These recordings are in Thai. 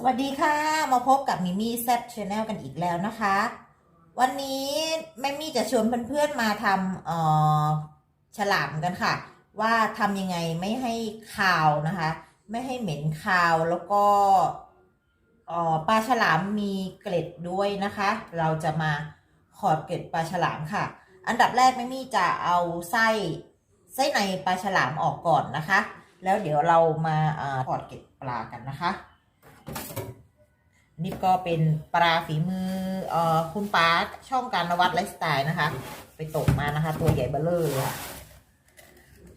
สวัสดีค่ะ มาพบกับมิมี่แซ c ช n แนลกันอีกแล้วนะคะ วันนี้แม่มี่จะชวนเพื่อนๆมาทำเอ่อฉลามกันค่ะ ว่าทำยังไงไม่ให้คาวนะคะ ไม่ให้เหม็นคาวแล้วก็เอ่อปลาฉลามมีเกล็ดด้วยนะคะ เราจะมาขอดเกล็ดปลาฉลามค่ะ อันดับแรกแม่มี่จะเอาไส้ไส้ในปลาฉลามออกก่อนนะคะ แล้วเดี๋ยวเรามาเอ่อขอดเกล็ดปลากันนะคะ นี่ก็เป็นปลาฝีมือเอ่อคุณป้าช่องการนวัดไลฟ์สไตล์นะคะ ไปตกมานะคะ ตัวใหญ่เบ้อเลอเลยค่ะ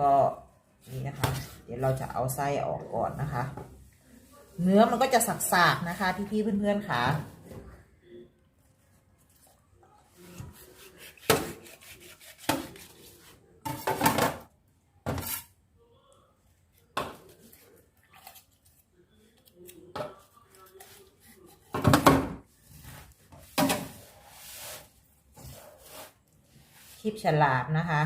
ก็นี่นะคะ เดี๋ยวเราจะเอาไส้ออกก่อนนะคะ เนื้อมันก็จะสักๆนะคะ พี่ๆเพื่อนๆค่ะ คลิปฉลาดนะคะ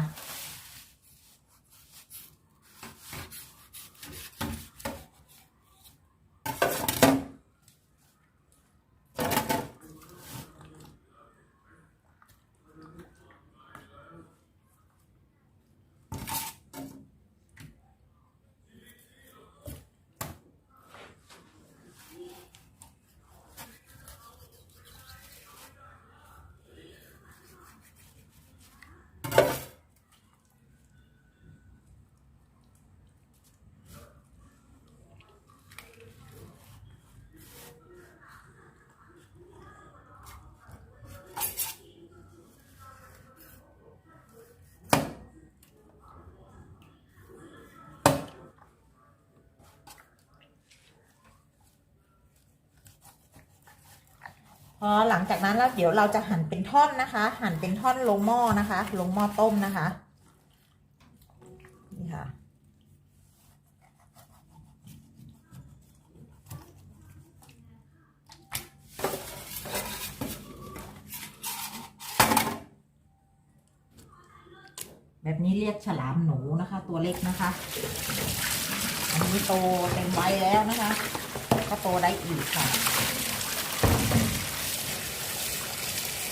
พอหลังจากนั้นแล้วเดี๋ยวเราจะหั่นเป็นท่อนนะคะ หั่นเป็นท่อนลงหม้อนะคะ ลงหม้อต้มนะคะนี่ค่ะแบบนี้เรียกฉลามหนูนะคะ ตัวเล็กนะคะ อันนี้โตเต็มวัยแล้วนะคะ ก็โตได้อีกค่ะ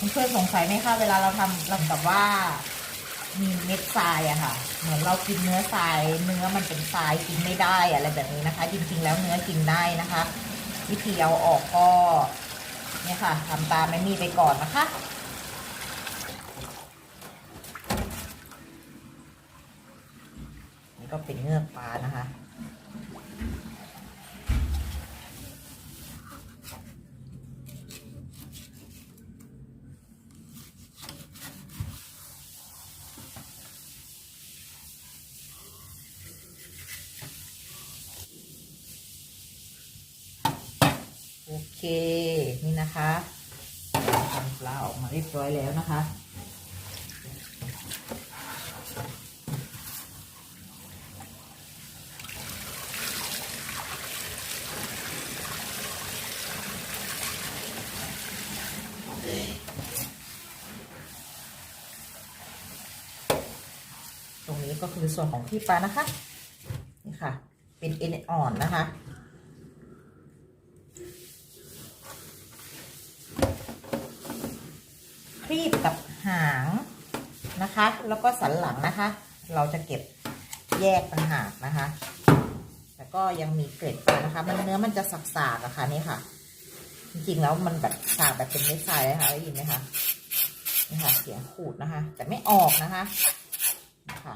เพื่อนสงสัยไหมคะเวลาเราทำเราแบบว่ามีเม็ดทรายอะค่ะ เหมือนเรากินเนื้อทราย เนื้อมันเป็นทรายกินไม่ได้อะไรแบบนี้นะคะ จริงๆแล้วเนื้อกินได้นะคะ วิธีเอาออกก็เนี่ยค่ะทำตามแม่มี่ไปก่อนนะคะนี่ก็เป็นเงือกปลานะคะ เคนี่นะคะทำปลาออกมาเรียบร้อยแล้วนะคะตรงนี้ก็คือส่วนของที่ปลานะคะ นี่ค่ะ เป็นเอ็นอ่อนนะคะ รีบกับหางนะคะ แล้วก็สันหลังนะคะ เราจะเก็บแยกต่างหากนะคะ แล้วก็ยังมีเกล็ดนะคะ มันเนื้อมันจะสักๆอะค่ะนี่ค่ะ จริงๆแล้วมันแบบสากแบบเป็นเม็ดทรายนะคะได้ยินไหมคะนี่ค่ะเสียงขูดนะคะ แต่ไม่ออกนะคะค่ะ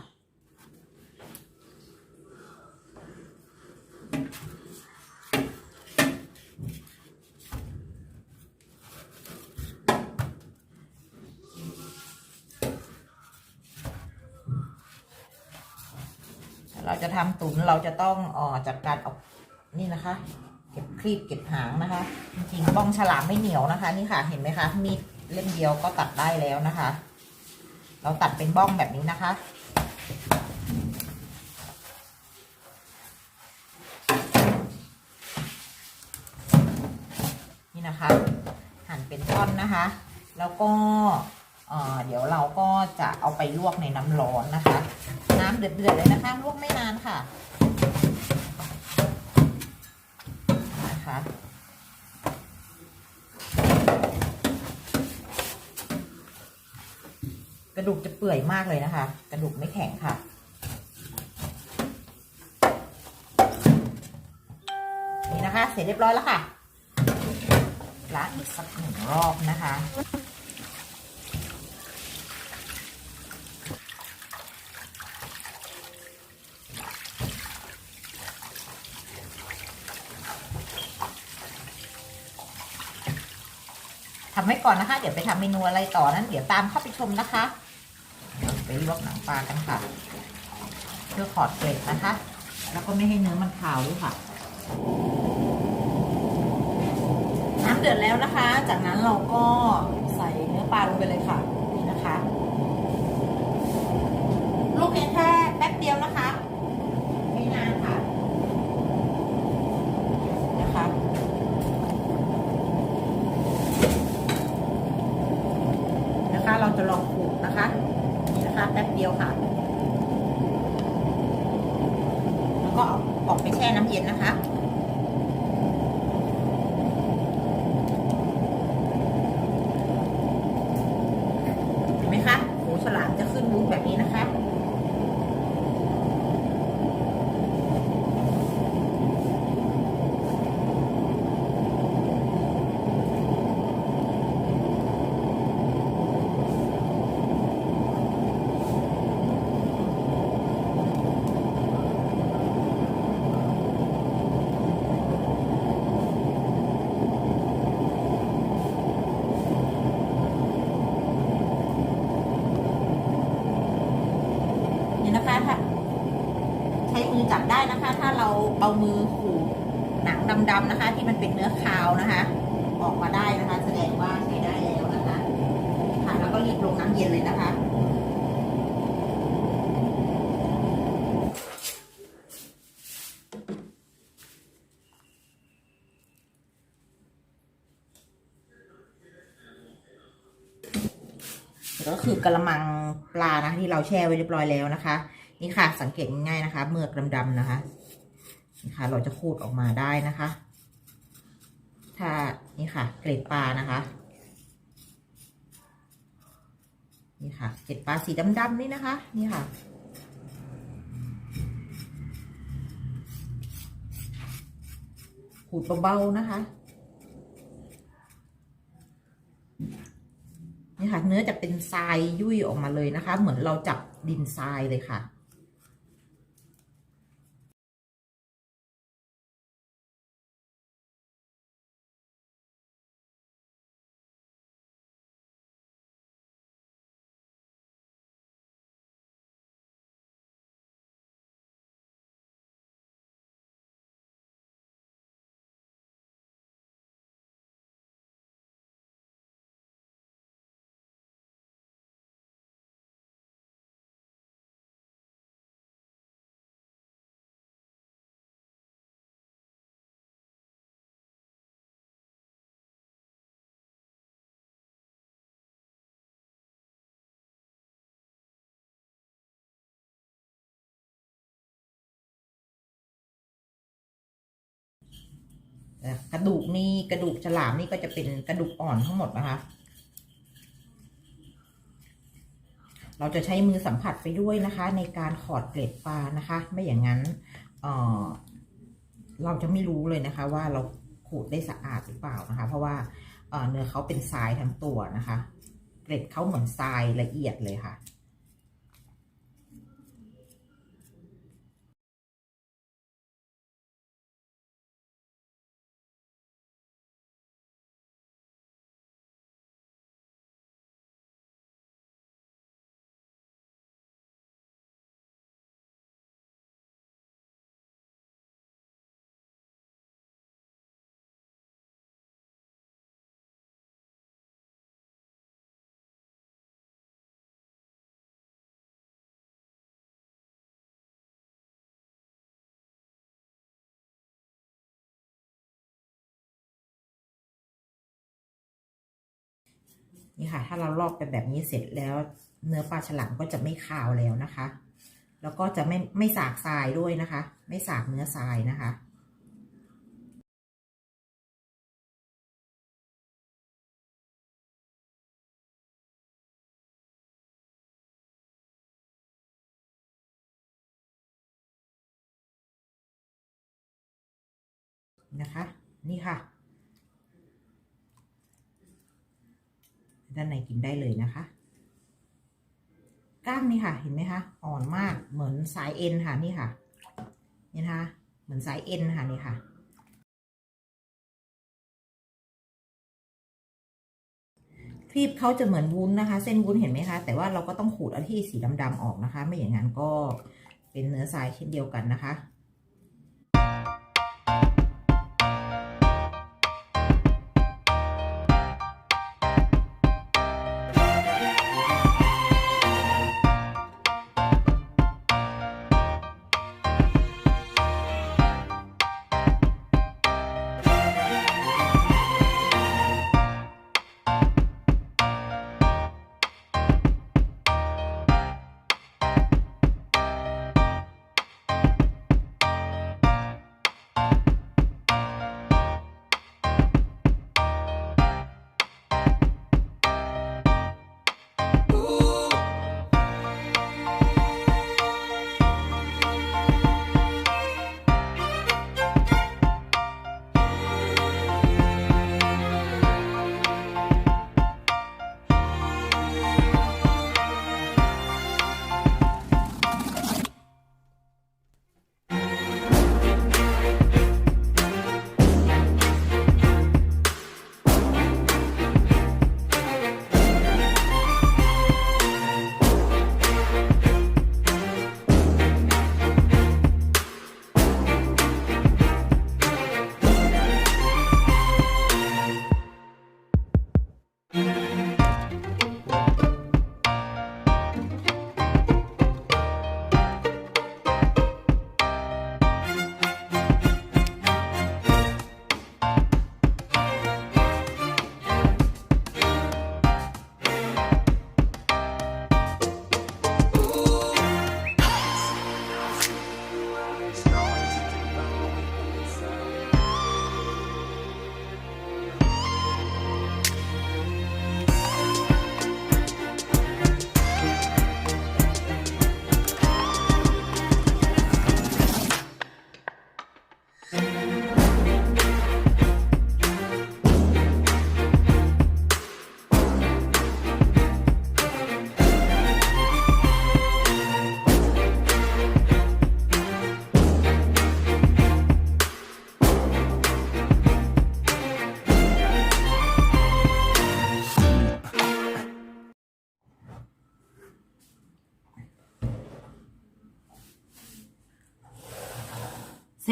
เราจะทำตุ๋นเราจะต้องออจากการเอานี่นะคะ เก็บครีบเก็บหางนะคะ จริงๆบ้องฉลามไม่เหนียวนะคะ นี่ค่ะเห็นไหมคะมีดเล่มเดียวก็ตัดได้แล้วนะคะ เราตัดเป็นบ้องแบบนี้นะคะนี่นะคะ หั่นเป็นท่อนนะคะ แล้วก็ เดี๋ยวเราก็จะเอาไปลวกในน้ำร้อนนะคะ น้ำเดือดๆเลยนะคะ ลวกไม่นานค่ะนะคะกระดูกจะเปื่อยมากเลยนะคะ กระดูกไม่แข็งค่ะนี่นะคะ เสร็จเรียบร้อยแล้วค่ะล้างอีกสักหนึ่งรอบนะคะ ก่อนนะคะ เดี๋ยวไปทำเมนูอะไรต่อนั้น เดี๋ยวตามเข้าไปชมนะคะ เดี๋ยวไปลวกหนังปลากันค่ะ เพื่อขอดเกล็ดนะคะ แล้วก็ไม่ให้เนื้อมันขาวด้วยค่ะ น้ำเดือดแล้วนะคะ จากนั้นเราก็ใส่เนื้อปลาลงไปเลยค่ะ นี่นะคะ ลูกเพียงแค่แป๊บเดียวนะคะ ไม่นานค่ะ นะคะ นะคะ เราจะลองขูดนะคะ นี่นะคะแป๊บเดียวค่ะ แล้วก็เอออกไปแช่น้ำเย็นนะคะ เห็นไหมคะหูฉลามจะขึ้นรูปแบบนี้นะคะ นี่นะคะถ้าใช้มือจับได้นะคะ ถ้าเราเอามือขูดหนัง ดำนะคะ ที่มันเป็นเนื้อคาวนะคะ ออกมาได้นะคะ แสดงว่าใช้ได้แล้วนะคะค่ะแล้วก็รีบลงน้ำเย็นเลยนะคะก็คือกระมังปลานะคะที่เราแช่ไว้เรียบร้อยแล้วนะคะ นี่ค่ะสังเกตง่ายๆนะคะ เมือกดำๆนะคะนี่ค่ะ เราจะขูดออกมาได้นะคะ ถ้านี่ค่ะ เกล็ดปลานะคะ นี่ค่ะ เกล็ดปลาสีดำๆนี่นะคะ นี่ค่ะ ขูดเบาๆนะคะ นี่ค่ะ เนื้อจะเป็นทรายยุ่ยออกมาเลยนะคะ เหมือนเราจับดินทรายเลยค่ะ นะกระดูกนี่กระดูกฉลามนี่ก็จะเป็นกระดูกอ่อนทั้งหมดนะคะ เราจะใช้มือสัมผัสไปด้วยนะคะ ในการขอดเกล็ดปลานะคะ ไม่อย่างนั้นเเราจะไม่รู้เลยนะคะ ว่าเราขูดได้สะอาดหรือเปล่านะคะ เพราะว่าเนื้อเขาเป็นทรายทั้งตัวนะคะ เกล็ดเขาเหมือนทรายละเอียดเลยค่ะ นี่ค่ะ ถ้าเราลอกไปแบบนี้เสร็จแล้ว เนื้อปลาฉลามก็จะไม่คาวแล้วนะคะ แล้วก็จะไม่ไม่สากทรายด้วยนะคะ ไม่สากเนื้อทรายนะคะนะคะ นี่ค่ะ ด้านในกินได้เลยนะคะกล้ามนี่ค่ะ เห็นไหมคะ อ่อนมากเหมือนสายเอ็นค่ะนี่ค่ะนี่นะคะเหมือนสายเอ็นค่ะนี่ค่ะครีบเขาจะเหมือนวุ้นนะคะ เส้นวุ้นเห็นไหมคะ แต่ว่าเราก็ต้องขูดเอาที่สีดำๆออกนะคะ ไม่อย่างนั้นก็เป็นเนื้อทรายเช่นเดียวกันนะคะ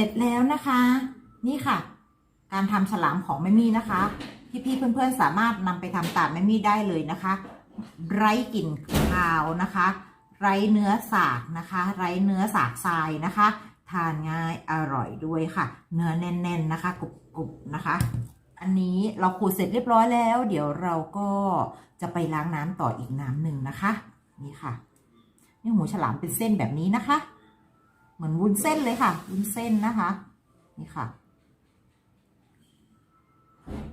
เสร็จแล้วนะคะ นี่ค่ะ การทำฉลามของแม่มี่นะคะ พี่ๆเพื่อนๆสามารถนำไปทำตามแม่มี่ได้เลยนะคะ ไร้กลิ่นคาวนะคะ ไร้เนื้อสากนะคะ ไร้เนื้อสากทรายนะคะ ทานง่ายอร่อยด้วยค่ะ เนื้อแน่น ๆนะคะกรุบๆนะคะ อันนี้เราขูดเสร็จเรียบร้อยแล้ว เดี๋ยวเราก็จะไปล้างน้ำต่ออีกน้ำหนึ่งนะคะ นี่ค่ะนี่หูฉลามเป็นเส้นแบบนี้นะคะ มือนวุ้นเส้นเลยค่ะวุ้นเส้นนะคะ นี่ค่ะ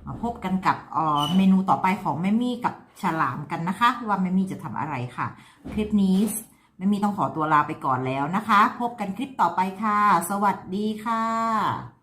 มาพบกันกับเอ่อเมนูต่อไปของแม่มี่กับฉลามกันนะคะ ว่าแม่มี่จะทำอะไรค่ะ คลิปนี้แม่มี่ต้องขอตัวลาไปก่อนแล้วนะคะ พบกันคลิปต่อไปค่ะ สวัสดีค่ะ